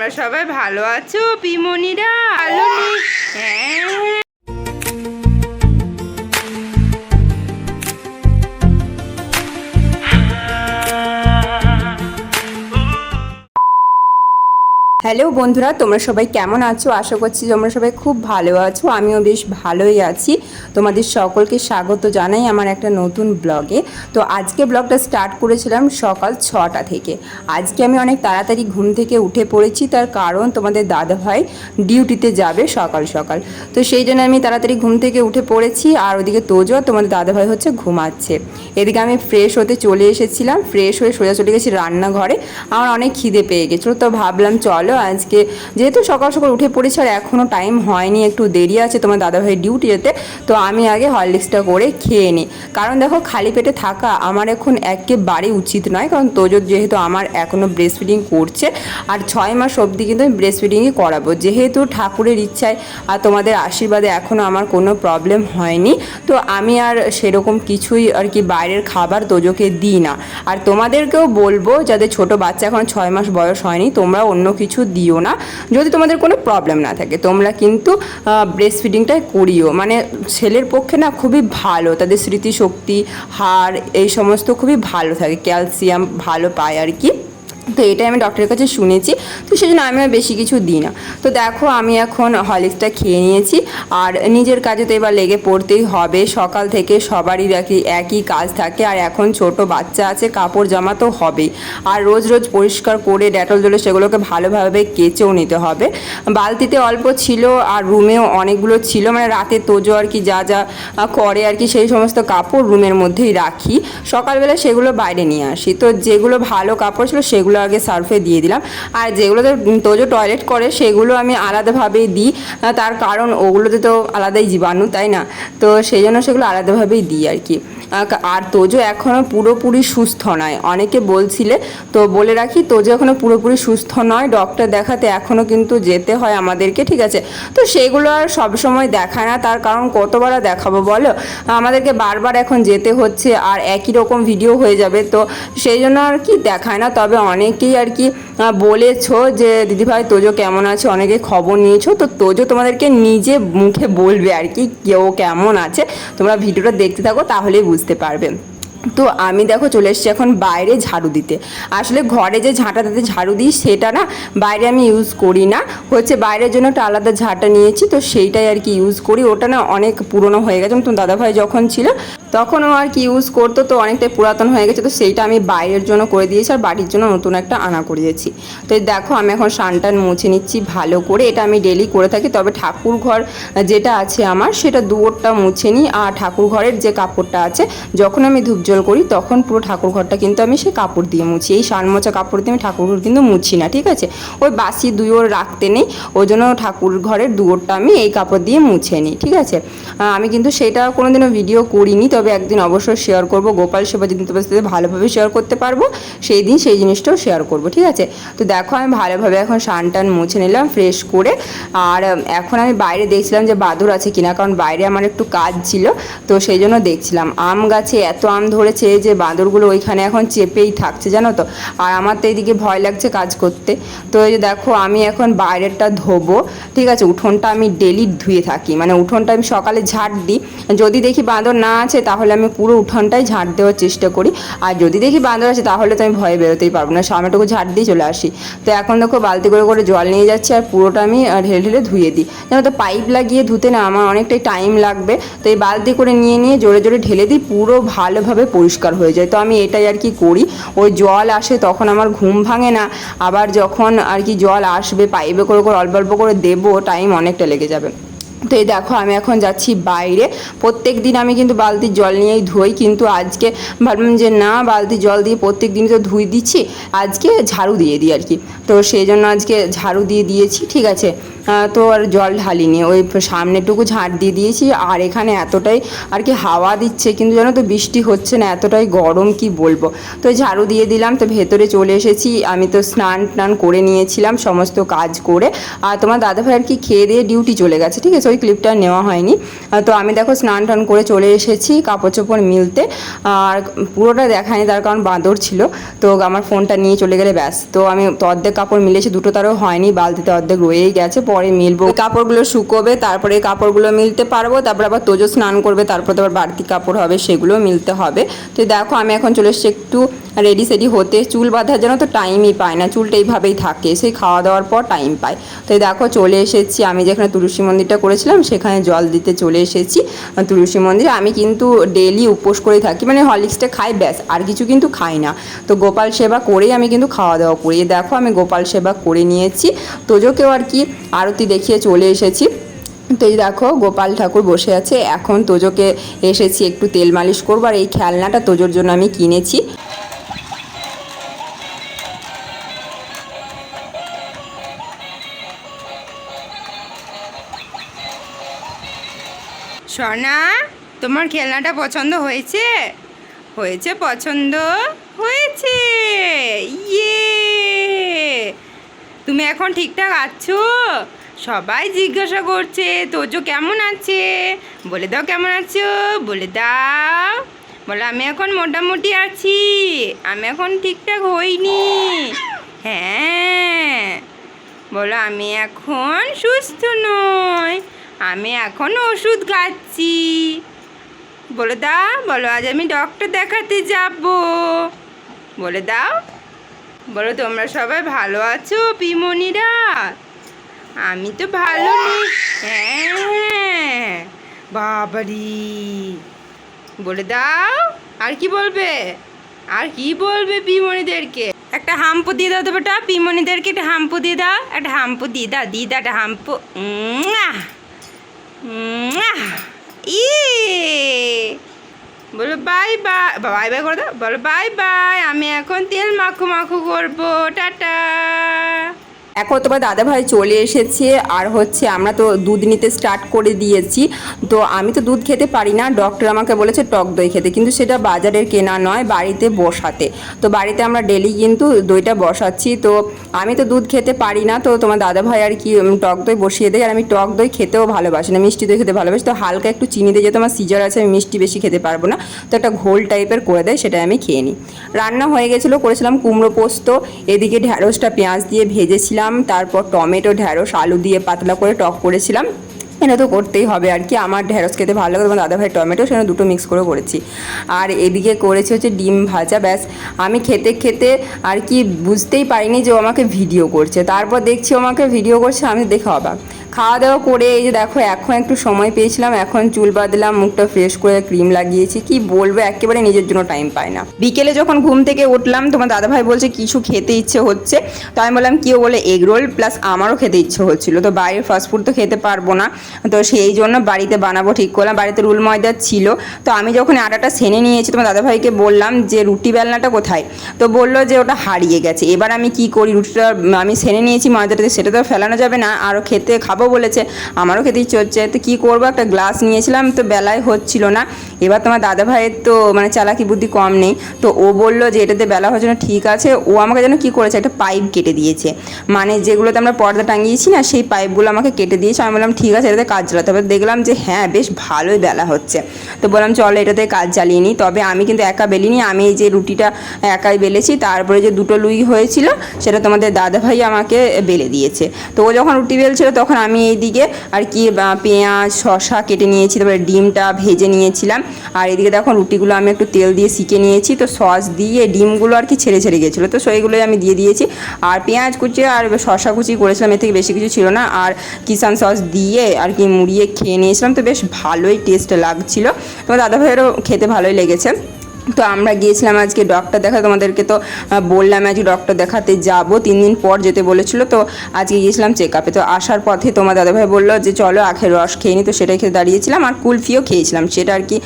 তোমরা সবাই ভালো আছো পিমনিরা ভালো নেই হ্যাঁ হ্যালো বন্ধুরা, তোমরা সবাই কেমন আছো? আশা করছি তোমরা সবাই খুব ভালো আছো। আমিও বেশ ভালোই আছি। তোমাদের সকলকে স্বাগত জানাই আমার একটা নতুন ব্লগে। তো আজকে ব্লগটা স্টার্ট করেছিলাম সকাল ছটা থেকে। আজকে আমি অনেক তাড়াতাড়ি ঘুম থেকে উঠে পড়েছি, তার কারণ তোমাদের দাদা ভাই ডিউটিতে যাবে সকাল সকাল। তো সেই জন্য আমি তাড়াতাড়ি ঘুম থেকে উঠে পড়েছি, আর ওদিকে তোজো, তোমাদের দাদা ভাই হচ্ছে ঘুমাচ্ছে। এদিকে আমি ফ্রেশ হতে চলে এসেছিলাম ফ্রেশ হয়ে সোজা চলে গেছি রান্নাঘরে। আমার অনেক খিদে পেয়ে গেছিল, তো ভাবলাম চলো আজকে। যেহেতু সকাল সকাল উঠে পড়েছি আর এখনও টাইম হয়নি, একটু দেরি আছে তোমার দাদাভাই ডিউটি যেতে, তো আমি আগে হরলিক্সটা করে খেয়ে নিই কারণ দেখো খালি পেটে থাকা আমার এখন একেবারে উচিত নয়, কারণ তোজোর যেহেতু আমার এখনও ব্রেস্ট ফিডিং করছে, আর ছয় মাস অবধি কিন্তু আমি ব্রেস্ট ফিডিংই করাবো। যেহেতু ঠাকুরের ইচ্ছায় আর তোমাদের আশীর্বাদে এখনও আমার কোনো প্রবলেম হয়নি, তো আমি আর সেরকম কিছুই আর কি বাইরের খাবার তোজোকে দিই না। আর তোমাদেরকেও বলব, যাদের ছোট বাচ্চা এখন ছয় মাস বয়স হয়নি তোমরা অন্য কিছু দিও না, যদি তোমাদের কোনো প্রবলেম না থাকে। তোমরা কিন্তু ব্রেস্ট ফিডিংটাই করিও। মানে ছেলের পক্ষে না খুবই ভালো, তাদের স্মৃতিশক্তি, হাড়, এই সমস্ত খুবই ভালো থাকে। ক্যালসিয়াম ভালো পায় আর কি। তো এটাই আমি ডক্টরের কাছে শুনেছি। তো সেই জন্য আমি আর বেশি কিছু দিই না। তো দেখো আমি এখন হরলিক্সটা খেয়ে নিয়েছি। আর নিজের কাজে তো এবার লেগে পড়তেই হবে। সকাল থেকে সবারই একই একই কাজ থাকে। আর এখন ছোট বাচ্চা আছে, কাপড় জামা তো হবেই। আর রোজ রোজ পরিষ্কার করে ডেটল জলে সেগুলোকে ভালোভাবে কেচেও নিতে হবে। বালতিতে অল্প ছিল আর রুমেও অনেকগুলো ছিল। মানে রাতে তোজো আর কি যা যা করে আর কি সেই সমস্ত কাপড় রুমের মধ্যেই রাখি। সকালবেলা সেগুলো বাইরে নিয়ে আসি। তো যেগুলো ভালো কাপড় ছিল সেগুলো আগে সার্ফে দিয়ে দিলাম। আর যেগুলোতে তোজো টয়লেট করে, সেগুলো আমি আলাদাভাবেই দিই। তার কারণ ওগুলোতে তো আলাদাই জীবাণু, তাই না? তো সেই জন্য সেগুলো আলাদাভাবেই দিই আর কি। আর তোজো এখনও পুরোপুরি সুস্থ নয়। অনেকে বলছিলে, তো বলে রাখি, তোজো এখনও পুরোপুরি সুস্থ নয়। ডক্টর দেখাতে এখনও কিন্তু যেতে হয় আমাদেরকে, ঠিক আছে? তো সেগুলো আর সবসময় দেখায় না। তার কারণ কতবার দেখাবো বলো? আমাদেরকে বারবার এখন যেতে হচ্ছে, আর একই রকম ভিডিও হয়ে যাবে। তো সেই জন্য আর কি দেখায় না। তবে অনেকেই আর কি বলেছ যে, দিদিভাই, তোজো কেমন আছে? অনেকে খবর নিয়েছো। তো তোজো তোমাদেরকে নিজে মুখে বলবে আর কি, কেউ কেমন আছে? তোমরা ভিডিওটা দেখতে থাকো, তাহলেই বুঝতে পারবে। তো আমি দেখো চলে এসেছি এখন বাইরে ঝাড়ু দিতে। আসলে ঘরে যে ঝাঁটা দিতে ঝাড়ু দিই, সেটা না বাইরে আমি ইউজ করি না। হচ্ছে বাইরের জন্য একটা আলাদা ঝাঁটা নিয়েছি, তো সেইটাই আর কি ইউজ করি। ওটা না অনেক পুরনো হয়ে গেছে। তো দাদাভাই যখন ছিল তখন ও আর কি ইউজ করতো তো অনেকটাই পুরাতন হয়ে গেছে, তো সেইটা আমি বাইরের জন্য করে দিয়েছি আর বাড়ির জন্য নতুন একটা আনা করিয়েছি। তো দেখো আমি এখন সানটান মুছে নিচ্ছি ভালো করে, এটা আমি ডেলি করে থাকি। তবে ঠাকুর ঘর যেটা আছে আমার, সেটা দুয়োরটা মুছে নিই। আর ঠাকুর ঘরের যে কাপড়টা আছে, যখন আমি ধূপ জল করি, তখন পুরো ঠাকুর ঘরটা কিন্তু আমি সেই কাপড় দিয়ে মুছি। এই সান মোছা কাপড় দিয়ে আমি ঠাকুর ঘর কিন্তু মুছি না, ঠিক আছে? ওই বাসি দুয়োর রাখতে নেই, ওই জন্য ঠাকুর ঘরের দুয়োরটা আমি এই কাপড় দিয়ে মুছে নিই, ঠিক আছে? আমি কিন্তু সেটা কোনোদিনও ভিডিও করিনি তবে একদিন অবশ্যই শেয়ার করব। গোপাল সেবা যেদিন তোমার সাথে ভালোভাবে শেয়ার করতে পারব, সেই দিন সেই জিনিসটাও শেয়ার করব, ঠিক আছে? তো দেখো, আমি ভালোভাবে এখন সান টান মুছে নিলাম ফ্রেশ করে। আর এখন আমি বাইরে দেখছিলাম যে বাদুর আছে কিনা, কারণ বাইরে আমার একটু কাজ ছিল। তো সেই জন্য দেখছিলাম। আম গাছে এত আম ধরেছে যে বাঁদরগুলো ওইখানে এখন চেপেই থাকছে, জানো তো? আর আমার তো এইদিকে ভয় লাগছে কাজ করতে। তো এই যে দেখো, আমি এখন বাইরেরটা ধোবো, ঠিক আছে? উঠোনটা আমি ডেলি ধুয়ে থাকি। মানে উঠোনটা আমি সকালে ঝাড় দিই। যদি দেখি বাঁদর না আছে তাহলে আমি পুরো উঠোনটাই ঝাড় দেওয়ার চেষ্টা করি। আর যদি দেখি বাঁদর আছে, তাহলে তো আমি ভয়ে বেরোতেই পারব না। সামনেটুকু ঝাড় দিয়ে চলে আসি। তো এখন দেখো বালতি করে করে জল নিয়ে যাচ্ছি আর পুরোটা আমি ঢেলে ঢেলে ধুয়ে দিই। যেন তো পাইপ লাগিয়ে ধুতে না আমার অনেকটাই টাইম লাগবে। তো এই বালতি করে নিয়ে নিয়ে জোরে জোরে ঢেলে দিই, পুরো ভালোভাবে পরিষ্কার হয়ে যায়। তো আমি এটাই আর কি করি। ওই জল আসে তখন আমার ঘুম ভাঙে না। আবার যখন আর কি জল আসবে, পাইপে করে করে অল্প অল্প করে দেবো, টাইম অনেকটা লেগে যাবে। তো এই দেখো, আমি এখন যাচ্ছি বাইরে। প্রত্যেক দিন আমি কিন্তু বালতির জল নিয়েই ধুই, কিন্তু আজকে ভাবলাম যে না, বালতি জল দিয়ে প্রত্যেক দিনই তো ধুই দিচ্ছি, আজকে ঝাড়ু দিয়ে দিই আর কি। তো সেই জন্য আজকে ঝাড়ু দিয়ে দিয়েছি, ঠিক আছে? তো আর জল ঢালিনি। ওই সামনেটুকু ঝাঁট দিয়ে দিয়েছি, আর এখানে এতটাই আর কি হাওয়া দিচ্ছে, কিন্তু জানো তো বৃষ্টি হচ্ছে না, এতটাই গরম কি বলব? তো ঝাড়ু দিয়ে দিলাম, তো ভেতরে চলে এসেছি, আমি তো স্নান টান করে নিয়েছিলাম, সমস্ত কাজ করে। আর তোমার দাদাভাই আর কি খেয়ে দিয়ে ডিউটি চলে গেছে, ঠিক আছে? ওই ক্লিপটা নেওয়া হয়নি। তো আমি দেখো স্নান টান করে চলে এসেছি কাপড় চোপড় মিলতে, আর পুরোটা দেখায়নি, তার কারণ বাঁদর ছিল, তো আমার ফোনটা নিয়ে চলে গেলে ব্যাস। তো আমি তো অর্ধেক কাপড় মিলেছে, দুটো তারও হয়নি, বালতিতে অর্ধেক রয়েই গেছে পরে মিলবো। কাপড়গুলো শুকোবে, তারপরে কাপড়গুলো মিলতে পারব, তারপর আবার তোজো স্নান করবে, তারপর আবার বাড়তি কাপড় হবে, সেগুলো মিলতে হবে। তো দেখো, আমি এখন চলে এসেছি একটু রেডি সেডি হতে চুল বাঁধার জন্য তো টাইমই পায় না, চুলটা এইভাবেই থাকে সেই খাওয়া দাওয়ার পর টাইম পায়। তো দেখো চলে এসেছি, আমি যেখানে তুলসী মন্দিরটা করেছিলাম, সেখানে জল দিতে চলে এসেছি তুলসী মন্দিরে। আমি কিন্তু ডেলি উপোস করে থাকি মানে হরলিক্সটা খাই, ব্যাস, আর কিছু কিন্তু খাই না। তো গোপাল সেবা করেই আমি কিন্তু খাওয়া দাওয়া করি। দেখো, আমি গোপাল সেবা করে নিয়েছি। তোজোকেও আর কি আরতি দেখিয়ে চলে এসেছি। তো এই দেখো, গোপাল ঠাকুর বসে আছে। এখন তোজোকে এসেছি একটু তেল মালিশ করব, আর এই খেলনাটা তোজোর জন্য আমি কিনেছি। সোনা, তোমার খেলনাটা পছন্দ হয়েছে? হয়েছে পছন্দ? হয়েছে। ইয়ে তুমি এখন ঠিকঠাক আছো? সবাই জিজ্ঞাসা করছে, তোজো কেমন আছে? বলে দাও কেমন আছো? বলে দাও। বলো, আমি এখন মোটামুটি আছি। আমি এখন ঠিকঠাক হইনি। হ্যাঁ। বলো, আমি এখন সুস্থ নই। আমি এখন ওষুধ খাচ্ছি। বলে দাও, বলো আজ আমি ডক্টর দেখাতে যাব। বলে দাও, বলো তোমরা সবাই ভালো আছো পিমনিরা? আমি তো ভালো নেই হ্যাঁ বাবারি। বলে দাও, আর কি বলবে? আর কি বলবে পিমনিদেরকে? একটা হাম্পু দিয়ে দাও তো বেটা, পিমনিদেরকে একটা হাম্পু দিয়ে দাও, একটা হাম্পু দিয়ে দাও দিয়ে দাও একটা হাম্পু। ই বলো বাই বাই বাই বাই করে দাও। বলো বাই বাই আমি এখন তেল মাখু মাখু করব। টাটা! এখন তোমার দাদাভাই চলে এসেছে, আর হচ্ছে আমরা তো দুধ নিতে স্টার্ট করে দিয়েছি। তো আমি তো দুধ খেতে পারি না ডক্টর আমাকে বলেছে টক দই খেতে, কিন্তু সেটা বাজারের কেনা নয়, বাড়িতে বসাতে। তো বাড়িতে আমরা ডেলি কিন্তু দইটা বসাচ্ছি, তো আমি তো দুধ খেতে পারি না, তো তোমার দাদাভাই আর কি টক দই বসিয়ে দেয়, আর আমি টক দই খেতেও ভালোবাসি না, মিষ্টি দই খেতে ভালোবাসি। তো হালকা একটু চিনি দিয়ে যেহেতু আমার সিজার আছে, আমি মিষ্টি বেশি খেতে পারব না, তো একটা ঘোল টাইপের করে দেয় সেটা আমি খেয়ে নিই। রান্না হয়ে গেছিল, করেছিলাম কুমড়ো পোস্ত, এদিকে ঢ্যাঁড়সটা পেঁয়াজ দিয়ে ভেজেছিলাম তারপর টমেটো ঢ্যাঁড়স আলু দিয়ে পাতলা করে টক করেছিলাম। এটা তো করতেই হবে আর কি, আমার ঢ্যাঁড়স খেতে ভালো লাগে, তোমার দাদাভাই টমেটো সেখানে দুটো মিক্স করে করেছি। আর এদিকে করেছি হচ্ছে ডিম ভাজা, ব্যাস। আমি খেতে খেতে আর কি বুঝতেই পারিনি যে ও আমাকে ভিডিও করছে। তারপর দেখছি আমাকে ভিডিও করছে, আমি দেখে অবাক। খাওয়া দাওয়া করে এই যে দেখো, এখন একটু সময় পেয়েছিলাম, এখন চুল বাঁধলাম, মুখটা ফ্রেশ করে ক্রিম লাগিয়েছি। কি বলব, একেবারে নিজের জন্য টাইম পায় না। বিকেলে যখন ঘুম থেকে উঠলাম, তোমার দাদাভাই বলছে, কিছু খেতে ইচ্ছে হচ্ছে। তো আমি বললাম কেউ বলে এগ রোল প্লাস আমারও খেতে ইচ্ছে হচ্ছিল। তো বাইরের ফাস্টফুড তো খেতে পারব না। তো সেই জন্য বাড়িতে বানাবো ঠিক করলাম। বাড়িতে রুল ময়দা ছিল। তো আমি যখন আটাটা সেনে নিয়েছি, তোমার দাদাভাইকে বললাম যে, রুটি বেলনাটা কোথায়? তো বলল যে, ওটা হারিয়ে গেছে। এবার আমি কি করি, রুটিটা আমি সেনে নিয়েছি ময়দাটাতে, সেটা তো ফেলানো যাবে না। আরও খেতে খাব বলেছে। আমারও খেতে হচ্ছে। তো কী করব? একটা গ্লাস নিয়েছিলাম, তো বেলায় হচ্ছিল না। এবার তোমার দাদা ভাইয়ের তো মানে চালাকি বুদ্ধি কম নেই। তো ও বলল যে, এটাতে বেলা হচ্ছে না ঠিক আছে। ও আমাকে যেন কী করেছে, একটা পাইপ কেটে দিয়েছে। মানে যেগুলোতে আমরা পর্দা টাঙিয়েছি না, সেই পাইপগুলো আমাকে কেটে দিয়েছে। আমি বললাম, ঠিক আছে, এটাতে কাজ চালাতে হবে। দেখলাম যে হ্যাঁ বেশ ভালোই বেলা হচ্ছে। তো বললাম, চলো, এটাতে কাজ চালিয়ে নিই। তবে আমি কিন্তু একা বেলিনি আমি এই যে রুটিটা একাই বেলেছি, তারপরে যে দুটো লুই হয়েছিল, সেটা তোমাদের দাদা ভাই আমাকে বেলে দিয়েছে। তো ও যখন রুটি বেলছিল, তখন আমি এইদিকে আর কি পেঁয়াজ শশা কেটে নিয়েছি, তারপরে ডিমটা ভেজে নিয়েছিলাম। আর এদিকে দেখো রুটিগুলো আমি একটু তেল দিয়ে শিখে নিয়েছি, তো সস দিয়ে ডিমগুলো আর কি ছেড়ে ছেড়ে গেছিল। তো সেইগুলোই আমি দিয়ে দিয়েছি। আর পেঁয়াজ কুচি আর শশা কুচি করেছিলাম, এর থেকে বেশি কিছু ছিল না। আর কিষান সস দিয়ে আর কি মুড়িয়ে খেয়ে নিয়েছিলাম, তো বেশ ভালোই টেস্ট লাগছিল। তোমার দাদা ভাইয়েরও খেতে ভালোই লেগেছে। তো আমরা গিয়েছিলাম আজকে ডক্টর দেখা তোমাদেরকে তো বললাম আজকে ডক্টর দেখাতে যাব। তিন দিন পর যেতে বলেছিল, তো আজকে গিয়েছিলাম চেক আপে তো আসার পথে তোমার দাদাভাই বলল যে, চলো আখের রস খেয়ে নি। তো সেটাই খেয়ে দাঁড়িয়েছিলাম। আর কুলফিও খেয়েছিলাম। সেটা আর কি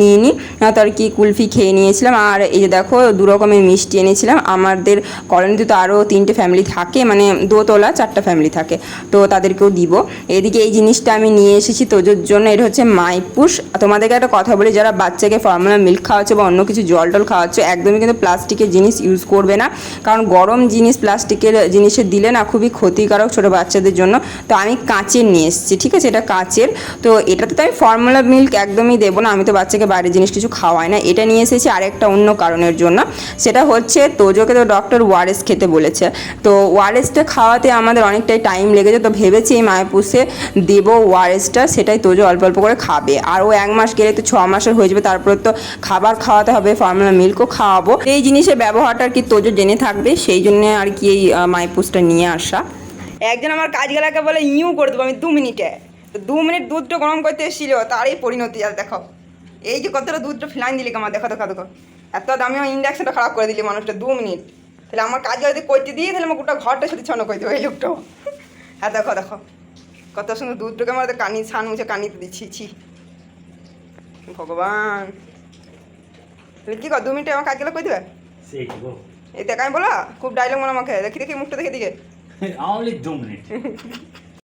নিয়ে নিই তো আর কি কুলফি খেয়ে নিয়েছিলাম। আর এই যে দেখো, দু রকমের মিষ্টি এনেছিলাম। আমাদের কলোনিতে তো আরও তিনটে ফ্যামিলি থাকে মানে দোতলা চারটা ফ্যামিলি থাকে। তো তাদেরকেও দিব। এদিকে এই জিনিসটা আমি নিয়ে এসেছি তোজোর জন্য। এটা হচ্ছে মাইপুষ তোমাদেরকে একটা কথা বলি, যারা বাচ্চাকে ফর্মুলা মিল্ক খাওয়াচ্ছে বা অন্য কিছু জল টল খাওয়াচ্ছ, একদমই কিন্তু প্লাস্টিকের জিনিস ইউজ করবে না। কারণ গরম জিনিস প্লাস্টিকের জিনিসে দিলে না খুবই ক্ষতিকারক ছোটো বাচ্চাদের জন্য। তো আমি কাঁচের নিয়ে এসেছি, ঠিক আছে? এটা কাঁচের। তো এটাতে তো আমি ফর্মুলা মিল্ক একদমই দেবো না। আমি তো বাচ্চাকে বাইরের জিনিস কিছু খাওয়াই না। এটা নিয়ে এসেছি আরেকটা অন্য কারণের জন্য। সেটা হচ্ছে তোজোকে তো ডক্টর ওয়ারেস খেতে বলেছে। তো ওয়ারেসটা খাওয়াতে আমাদের অনেকটাই টাইম লেগেছে তো ভেবেছি এই মায়াপুষে দেবো ওয়ারেসটা। সেটাই তোজো অল্প অল্প করে খাবে। আর ও এক মাস গেলে তো ছ মাসের হয়ে যাবে। তারপরে তো খাবার খাওয়াতে হবে ফর্মুলা মিল্কও খাওয়াবো। এই জিনিসের ব্যবহারটা কি তোজো জেনে থাকবে সেই জন্য আর কি এই আহ, মাইপুষটা নিয়ে আসা। একজন আমার কাজগুলাকে বলে ইউ করে দেবো আমি দু মিনিটে। দু মিনিট দুধটা গরম করতে এসেছিল তারই পরিণতি আর দেখো। এই যে কতটা দুধটা ফিলাইন দিলি আমার দেখো দেখো দেখো। এত দামি আমার ইন্ডাকশনটা খারাপ করে দিলি মানুষটা দু মিনিট। তাহলে আমার কাজ যদি করতে দিয়ে তাহলে আমার গোটা ঘরটা সাথে ছন্ন করে দেবো এই লোকটাও। হ্যাঁ দেখো দেখো। কত সুন্দর দুধটাকে আমার কানি ছান মুছে কানিতে দিচ্ছি ছি। ভগবান। তাহলে কী কর দু মিনিটে আমার কাজগুলো করে দেবে? এই দেখাই বলা খুব ডায়লগ মনে আমাকে দেখি দেখি মুখটা দেখে দিকে only মিনিট।